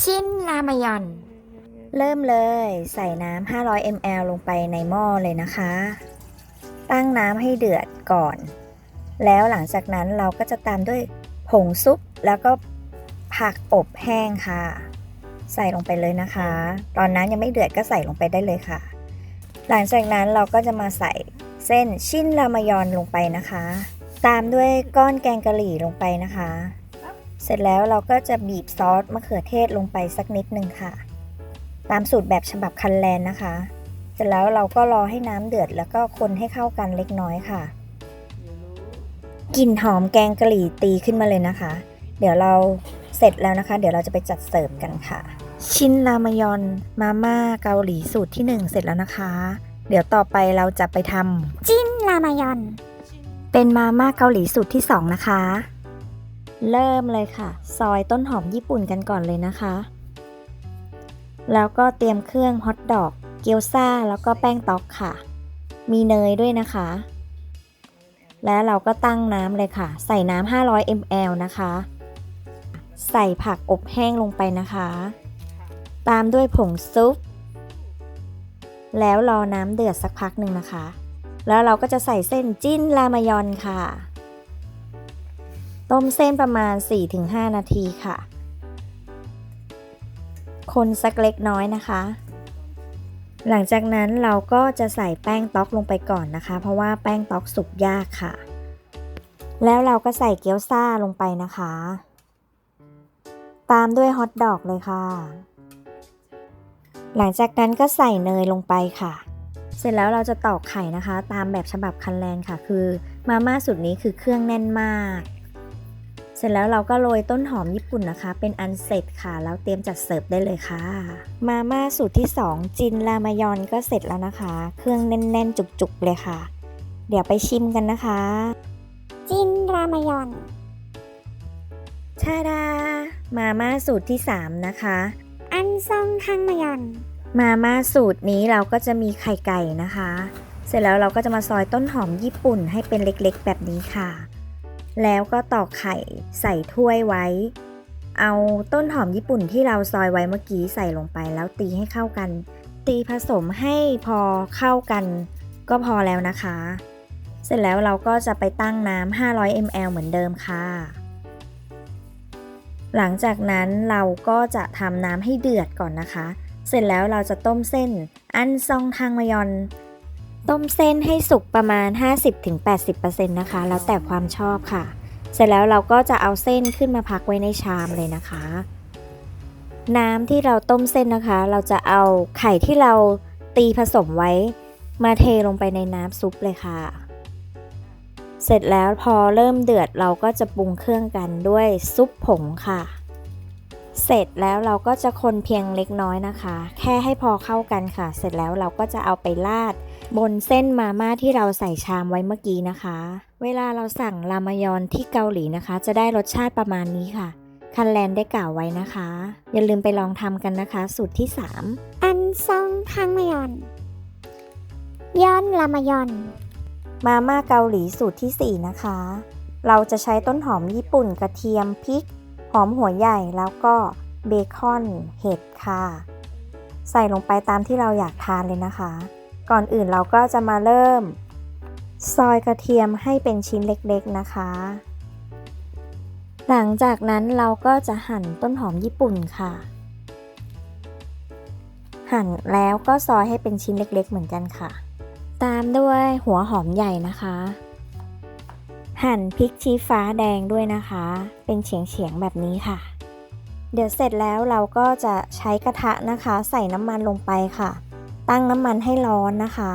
ชินรามยอน เริ่มเลยใส่น้ำ 500 ml ลงไปในหม้อเลยนะคะ ตั้งน้ำให้เดือดก่อน แล้วหลังจากนั้นเราก็จะตามด้วยผงซุปแล้วก็ผักอบแห้งค่ะ ใส่ลงไปเลยนะคะ ตอนนั้นยังไม่เดือดก็ใส่ลงไปได้เลยค่ะ หลังจากนั้นเราก็จะมาใส่เส้นชิ้นรามยอนลงไปนะคะ ตามด้วยก้อนแกงกะหรี่ลงไปนะคะ เสร็จแล้วเราก็จะบีบซอสมะเขือเทศลงไปสักนิดนึงค่ะ ตามสูตรแบบฉบับคันแลนนะคะ เสร็จแล้วเราก็รอให้น้ำเดือดแล้วก็คนให้เข้ากันเล็กน้อยค่ะกลิ่นหอมแกงกะหรี่ตีขึ้นมาเลยนะคะ เดี๋ยวเราเสร็จแล้วนะคะ เดี๋ยวเราจะไปจัดเสิร์ฟกันค่ะ ชินรามยอนมาม่าเกาหลีสูตรที่ 1 เสร็จแล้วนะคะ เดี๋ยวต่อไปเราจะไปทำจินรามยอน เป็นมาม่าเกาหลีสูตรที่ 2 นะคะ เริ่มเลยค่ะ ซอยต้นหอมญี่ปุ่นกันก่อนเลยนะคะ แล้วก็เตรียมเครื่องฮอทดอก เกี๊ยวซ่าแล้วก็แป้งต๊อกค่ะ มีเนยด้วยนะคะ แล้วเราก็ตั้งน้ำเลยค่ะ ใส่น้ำ500 ml นะคะ ใส่ผักอบแห้งลงไปนะคะ ตามด้วยผงซุป แล้วรอน้ำเดือดสักพักหนึ่งนะคะ แล้วเราก็จะใส่เส้นจิ้นรามยอนค่ะ ต้มเส้นประมาณ 4-5 นาทีค่ะ คนสักเล็กน้อยนะคะ หลังจากนั้นเราก็จะใส่แป้งต๊อกลงไปก่อนนะคะ เพราะว่าแป้งต๊อกสุกยากค่ะ แล้วเราก็ใส่เกี๊ยวซ่าลงไปนะคะ ตามด้วยฮอทดอกเลยค่ะ หลังจากนั้นก็ใส่เนยลงไปค่ะ เสร็จแล้วเราจะตอกไข่นะคะ ตามแบบฉบับคันแลนค่ะ คือมาม่าสูตรนี้คือเครื่องแน่นมาก ร็จแล้วเราก็โรยต้นหอมญี่ปุ่นนะคะ เป็นอันเสร็จค่ะ แล้วเตรียมจัดเสิร์ฟได้เลยค่ะ มาม่าสูตรที่ 2 จินรามยอนก็เสร็จแล้วนะคะ เครื่องแน่นๆ จุกๆเลยค่ะ เดี๋ยวไปชิมกันนะคะ จินรามยอนชาดา มาม่าสูตรที่ 3 นะคะ อันซองคังมยอน มาม่าสูตรนี้เราก็จะมีไข่ไก่นะคะ เสร็จแล้วเราก็จะมาซอยต้นหอมญี่ปุ่นให้เป็นเล็กๆ แบบนี้ค่ะ แล้วก็ตอกไข่ใส่ถ้วยไว้ เอาต้นหอมญี่ปุ่นที่เราซอยไว้เมื่อกี้ใส่ลงไปแล้วตีให้เข้ากัน ตีผสมให้พอเข้ากันก็พอแล้วนะคะ เสร็จแล้วเราก็จะไปตั้งน้ำ500 ml เหมือนเดิมค่ะ หลังจากนั้นเราก็จะทำน้ำให้เดือดก่อนนะคะ เสร็จแล้วเราจะต้มเส้นอันซองทางมยอน ต้มเส้นให้สุกประมาณ 50-80%นะคะ แล้วแต่ความชอบค่ะ เสร็จแล้วเราก็จะเอาเส้นขึ้นมาพักไว้ในชามเลยนะคะ น้ำที่เราต้มเส้นนะคะ เราจะเอาไข่ที่เราตีผสมไว้ มาเทลงไปในน้ำซุปเลยค่ะ เสร็จแล้วพอเริ่มเดือดเราก็จะปรุงเครื่องกันด้วยซุปผงค่ะ เสร็จแล้วเราก็จะคนเพียงเล็กน้อยนะคะ แค่ให้พอเข้ากันค่ะ เสร็จแล้วเราก็จะเอาไปราด บนเส้นมาม่าที่เราใส่ชามไว้เมื่อกี้นะคะ เวลาเราสั่งรามยอนที่เกาหลีนะคะ จะได้รสชาติประมาณนี้ค่ะ คันแลนได้กล่าวไว้นะคะ อย่าลืมไปลองทำกันนะคะ สูตรที่ 3 อันซองคังมยอนยอนรามยอน มาม่าเกาหลีสูตรที่ 4 นะคะ เราจะใช้ต้นหอมญี่ปุ่นกระเทียมพริก หอมหัวใหญ่แล้วก็เบคอนเห็ดค่ะ ใส่ลงไปตามที่เราอยากทานเลยนะคะ ก่อนอื่นเราก็จะมาเริ่ม ซอยกระเทียมให้เป็นชิ้นเล็กๆนะคะ หลังจากนั้นเราก็จะหั่นต้นหอมญี่ปุ่นค่ะ หั่นแล้วก็ซอยให้เป็นชิ้นเล็กๆเหมือนกันค่ะ ตามด้วยหัวหอมใหญ่นะคะ หั่นพริกชี้ฟ้าแดงด้วยนะคะ เป็นเฉียงๆแบบนี้ค่ะ เดี๋ยวเสร็จแล้วเราก็จะใช้กระทะนะคะ ใส่น้ำมันลงไปค่ะ ตั้งน้ำมันให้ร้อนนะคะ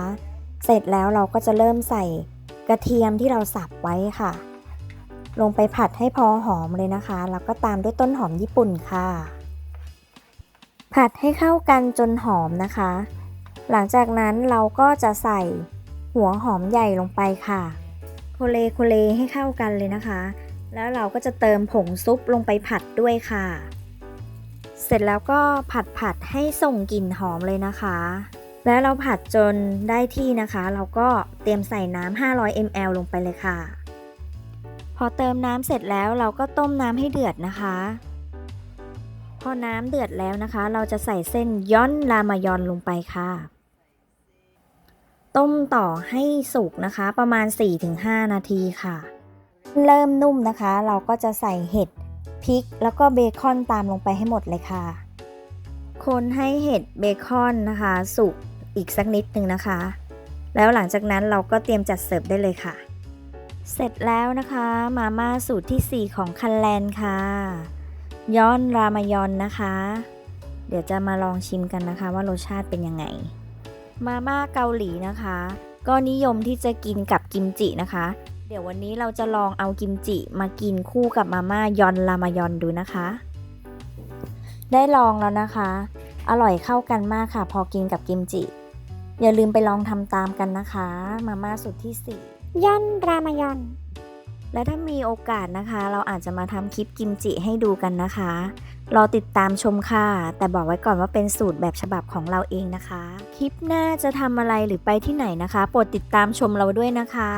เสร็จแล้วเราก็จะเริ่มใส่กระเทียมที่เราสับไว้ค่ะ ลงไปผัดให้พอหอมเลยนะคะ แล้วก็ตามด้วยต้นหอมญี่ปุ่นค่ะ ผัดให้เข้ากันจนหอมนะคะ หลังจากนั้นเราก็จะใส่หัวหอมใหญ่ลงไปค่ะ โคเลโคเลให้เข้ากันเลยนะคะ แล้วเราก็จะเติมผงซุปลงไปผัดด้วยค่ะ เสร็จแล้วก็ผัดผัดให้ส่งกลิ่นหอมเลยนะคะ แล้วเราผัดจนได้ที่นะคะ เราก็เตรียมใส่น้ำ500 ml ลงไปเลยค่ะ พอเติมน้ำเสร็จแล้วเราก็ต้มน้ำให้เดือดนะคะ พอน้ำเดือดแล้วนะคะ เราจะใส่เส้นย้อนรามายอนลงไปค่ะ ต้มต่อให้สุกนะคะ ประมาณ 4-5 นาทีค่ะ เริ่มนุ่มนะคะ เราก็จะใส่เห็ดพริก แล้วก็เบคอนตามลงไปให้หมดเลยค่ะ คนให้เห็ดเบคอนนะคะ สุกอีกสักนิดหนึ่งนะคะ แล้วหลังจากนั้นเราก็เตรียมจัดเสิร์ฟได้เลยค่ะ เสร็จแล้วนะคะ มาม่าสูตรที่ 4 ของคันแลนค่ะย้อนรามายอนนะคะ เดี๋ยวจะมาลองชิมกันนะคะว่ารสชาติเป็นยังไง มาม่าเกาหลีนะคะ ก็นิยมที่จะกินกับกิมจินะคะ เดี๋ยววันนี้เราจะลองเอากิมจิมากินคู่กับมาม่ายอนรามายอนดูนะคะ ได้ลองแล้วนะคะ อร่อยเข้ากันมากค่ะ พอกินกับกิมจิ อย่าลืมไปลองทำตามกันนะคะ มาม่าสูตรที่4ย่อนรามายอนและถ้ามีโอกาสนะคะ เราอาจจะมาทำคลิปกิมจิให้ดูกันนะคะ รอติดตามชมค่ะ แต่บอกไว้ก่อนว่าเป็นสูตรแบบฉบับของเราเองนะคะ คลิปหน้าจะทำอะไรหรือไปที่ไหนนะคะ โปรดติดตามชมเราด้วยนะคะ